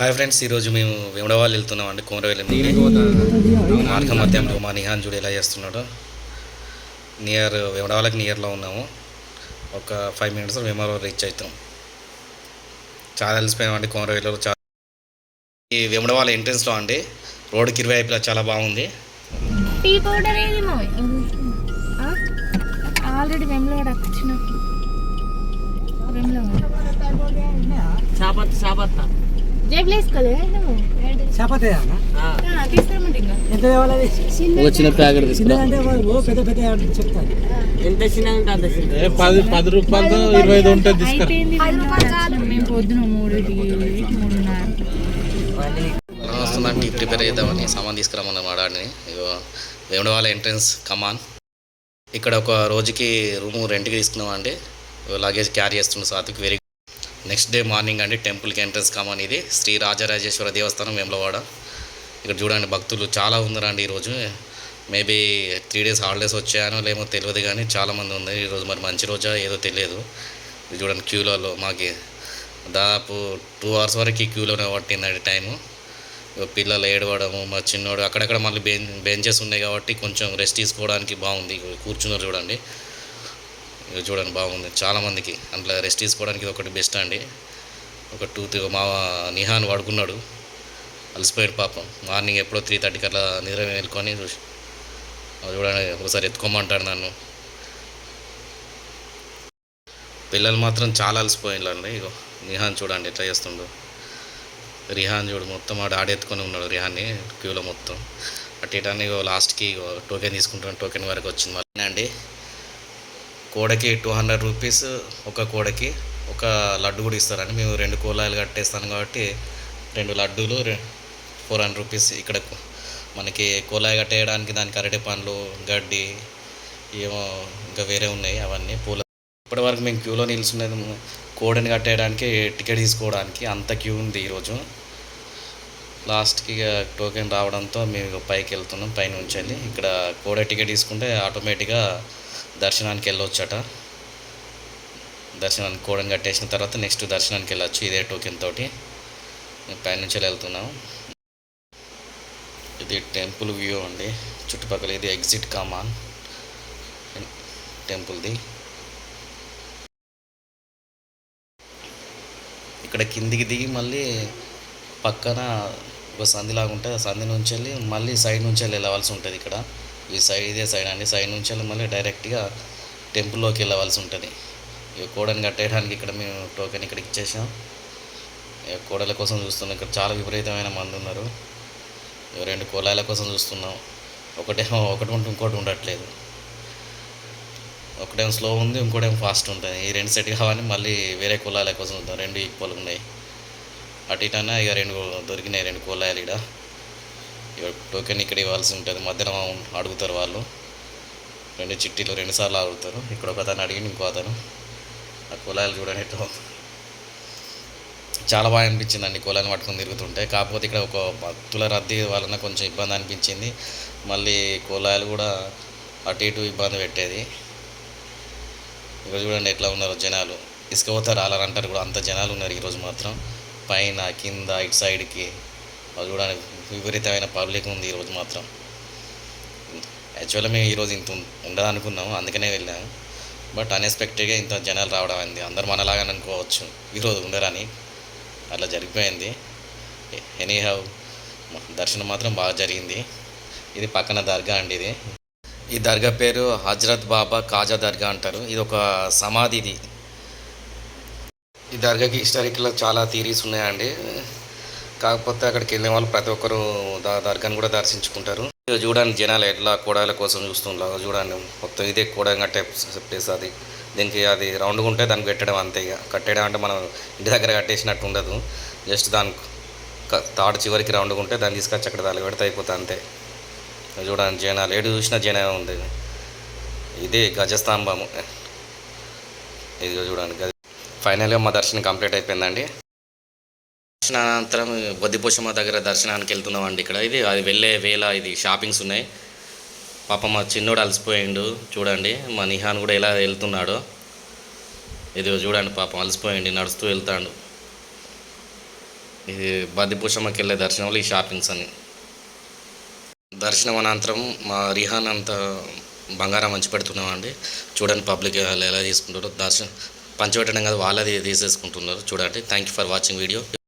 Hi friends ఈరోజు మేము వెమడవాళ్ళు వెళ్తున్నాం అండి కోమరవెల్లి మార్గ మధ్యంలో మా నిహాన్ చూడు ఎలా చేస్తున్నాడు. నియర్ వెమడవాళ్ళకి నియర్లో ఉన్నాము. ఒక ఫైవ్ మినిట్స్ వేమవరం రీచ్ అవుతాం చాలా అలసిపోయామండి కోమరవెల్లిలో చాలా ఈ వెమడవాళ్ళ ఎంట్రెన్స్లో అండి. రోడ్డుకి ఇరువైపులా చాలా బాగుంది. టీ పౌడర్ ఏది ఆల్రెడీ వెమ్లోడ్ వచ్చినట్టు. వెమ్లోడ్ చాపత్త చాపత్త. చపాతీ ఎంత ప్యాకెట్ ఎంత చిన్న ఉంటే అంత చిన్న ఏ పది పది రూపాయలతో ఇరవై ఐదు ఉంటుంది వస్తుందంటే ప్రిపేర్ చేద్దామని సామాన్ తీసుకురామన్న మా డాడీని. ఇగో వేమడవాళ్ళ ఎంట్రన్స్ కమాన్ ఇక్కడ ఒక రోజుకి రూము రెంట్కి తీసుకున్నాం అండి లగేజ్ క్యారీ చేస్తున్న Satvik very next day morning అండి టెంపుల్కి ఎంట్రన్స్ కామన్ ఇది శ్రీ రాజరాజేశ్వర దేవస్థానం వేములవాడ. ఇక్కడ చూడండి భక్తులు చాలా ఉన్నారండి ఈరోజు. మేబీ త్రీ డేస్ హాలిడేస్ వచ్చాయనో లేమో తెలియదు కానీ చాలామంది ఉంది ఈరోజు. మరి మంచి రోజా ఏదో తెలియదు. ఇది చూడండి క్యూలలో మాకు దాదాపు టూ అవర్స్ వరకు ఈ క్యూలోనే పట్టిందండి టైము పిల్లలు ఏడవడము మా చిన్నోడు అక్కడక్కడ మళ్ళీ బెంచెస్ ఉన్నాయి కాబట్టి కొంచెం రెస్ట్ తీసుకోవడానికి బాగుంది. కూర్చున్నారు చూడండి. ఇక చూడండి బాగుంది. చాలామందికి అందులో రెస్ట్ తీసుకోవడానికి ఇది ఒకటి బెస్ట్ అండి. ఒక టూ త్రీ మా నిహాన్ పడుకున్నాడు అలసిపోయాడు పాపం. మార్నింగ్ ఎప్పుడో త్రీ థర్టీకి అట్లా నిద్ర వెళ్ళుకొని చూసి చూడండి ఒకసారి ఎత్తుకోమంటాడు నన్ను. పిల్లలు మాత్రం చాలా అలసిపోయిందండి ఇగో నిహాన్ చూడండి ఎట్లా చేస్తుండో. రిహాన్ చూడు మొత్తం ఆడ ఆడెత్తుకొని ఉన్నాడు రిహాన్ని క్యూలో మొత్తం. అటు ఇటాన్ని ఇగో లాస్ట్కి ఇగో టోకెన్ తీసుకుంటాను టోకెన్ వరకు వచ్చింది. మళ్ళీ అండి. కోడకి టూ హండ్రెడ్ రూపీస్ ఒక కోడకి ఒక లడ్డు కూడా ఇస్తారండి. మేము రెండు కోలాయిలు కట్టేస్తాను కాబట్టి రెండు లడ్డూలు ఫోర్ హండ్రెడ్ రూపీస్ ఇక్కడ మనకి కూలాయి కట్టేయడానికి దానికి అరటి పండ్లు గడ్డి ఏమో ఇంకా వేరే ఉన్నాయి అవన్నీ. పూల ఇప్పటివరకు మేము క్యూలో నిల్చున్నది కోడని కట్టేయడానికి టికెట్ తీసుకోవడానికి అంత క్యూ ఉంది ఈరోజు. లాస్ట్కి ఇక టోకెన్ రావడంతో మేము పైకి వెళ్తున్నాం పైన వెళ్ళి. ఇక్కడ కోడ టికెట్ తీసుకుంటే ఆటోమేటిక్గా దర్శనానికి వెళ్ళొచ్చట. దర్శనానికి కోడని కట్టేసిన తర్వాత నెక్స్ట్ దర్శనానికి వెళ్ళొచ్చు ఇదే టోకెన్ తోటి. పైనుంచి నుంచి వెళ్తున్నాం. ఇది టెంపుల్ వ్యూ అండి. చుట్టుపక్కల ఇది ఎగ్జిట్ కామాన్. టెంపుల్ది. ఇక్కడ కిందికి దిగి మళ్ళీ పక్కన ఒక సంధిలాగా ఉంటుంది. ఆ సంధి నుంచి వెళ్ళి మళ్ళీ సైడ్ నుంచి వెళ్ళి వెళ్ళవలసి ఉంటుంది ఇక్కడ. ఈ సైడ్ ఇదే సైడ్ అండి. సైడ్ నుంచి వెళ్ళి మళ్ళీ డైరెక్ట్గా టెంపుల్లోకి వెళ్ళవలసి ఉంటుంది. ఇక కోడని కట్టేయడానికి ఇక్కడ మేము టోకెన్ ఇక్కడ ఇచ్చేసాం. ఇక కోడల కోసం చూస్తున్నాం. ఇక్కడ చాలా విపరీతమైన మంది ఉన్నారు. ఇక రెండు కోలాల కోసం చూస్తున్నాం. ఒకటేమో ఒకటి ఉంటే ఇంకోటి ఉండట్లేదు. ఒకటేమో స్లో ఉంది ఇంకోటేమో ఫాస్ట్ ఉంటుంది. ఈ రెండు సెట్ కావాలని మళ్ళీ వేరే కులాల కోసం చూద్దాం. రెండు ఈక్వల్ ఉన్నాయి. అటు ఇటన్నా ఇక రెండు దొరికినాయి రెండు కులాలు ఇక్కడ టోకెన్ ఇక్కడ ఇవ్వాల్సి ఉంటుంది. మధ్యాహ్నం అడుగుతారు వాళ్ళు. రెండు చిట్టీలు రెండుసార్లు అడుగుతారు. ఇక్కడ ఒక అతను అడిగి ఇంకో అతను. ఆ కులాలు చూడండి చాలా బాగా అనిపించింది అండి కులాన్ని పట్టుకొని తిరుగుతుంటే. కాకపోతే ఇక్కడ ఒక భక్తుల రద్దీ వలన కొంచెం ఇబ్బంది అనిపించింది. మళ్ళీ కులాలు కూడా అటు ఇటు ఇబ్బంది పెట్టేది. ఇక్కడ చూడండి ఎట్లా ఉన్నారు జనాలు. ఇసుక పోతారు అలా అంటారు కూడా. అంత జనాలు ఉన్నారు ఈరోజు మాత్రం. పైన కింద ఇటు సైడ్కి. అది చూడడానికి విపరీతమైన పబ్లిక్ ఉంది ఈరోజు మాత్రం. యాక్చువల్గా మేము ఈరోజు ఇంత ఉండదనుకున్నాము అందుకనే వెళ్ళాము. బట్ అన్ఎక్స్పెక్టెడ్గా ఇంత జనాలు రావడం అయింది. అందరు మనలాగానే అనుకోవచ్చు. ఈరోజు ఉండరని అట్లా జరిగిపోయింది. ఎనీ హౌ దర్శనం మాత్రం బాగా జరిగింది. ఇది పక్కన దర్గా అండి ఇది. ఈ దర్గా పేరు హజరత్ బాబా కాజా దర్గా అంటారు. ఇది ఒక సమాధి ఇది. ఈ దర్గాకి హిస్టారికల్ చాలా థీరీస్ ఉన్నాయండి. కాకపోతే అక్కడికి వెళ్ళే వాళ్ళు ప్రతి ఒక్కరు దా దర్గాను కూడా దర్శించుకుంటారు. చూడండి జనాలు ఎట్లా కూడాల కోసం చూస్తున్నారు చూడండి మొత్తం ఇదే కూడ కట్టే ప్లేస్ అది. దీనికి అది రౌండ్గా ఉంటే దానికి పెట్టడం అంతే ఇక. కట్టడం అంటే మనం ఇంటి దగ్గర కట్టేసినట్టు ఉండదు. జస్ట్ దాని తాడు చివరికి రౌండ్గా ఉంటే దాన్ని తీసుకొచ్చి అక్కడ దాని పెడితే అయిపోతుంది అంతే. చూడండి జనాలు ఏడు చూసినా జనం ఉంది. ఇదే గజస్తంభము. ఇదిగో చూడండి గజ ఫైనల్గా మా దర్శనం కంప్లీట్ అయిపోయిందండి. దర్శనానంతరం బొద్దిపోషమ్మ దగ్గర దర్శనానికి వెళ్తున్నామండి ఇక్కడ. ఇది అది వెళ్ళే వేళ ఇది షాపింగ్స్ ఉన్నాయి. పాప మా చిన్నోడు అలసిపోయిండు చూడండి. మా నిహాన్ కూడా ఎలా వెళ్తున్నాడో. ఇది చూడండి పాపం అలసిపోయింది నడుస్తూ వెళ్తాడు. ఇది బద్దిపూషమ్మకి వెళ్ళే దర్శనంలో ఈ షాపింగ్స్ అని దర్శనం అనంతరం మా రిహాన్ అంతా బంగారం మంచి పెడుతున్నామండి. చూడండి పబ్లిక్ వాళ్ళు ఎలా తీసుకుంటారో. దర్శనం పంచిపెట్టడం కాదు వాళ్ళది తీసేసుకుంటున్నారు. చూడండి. Thank you for watching video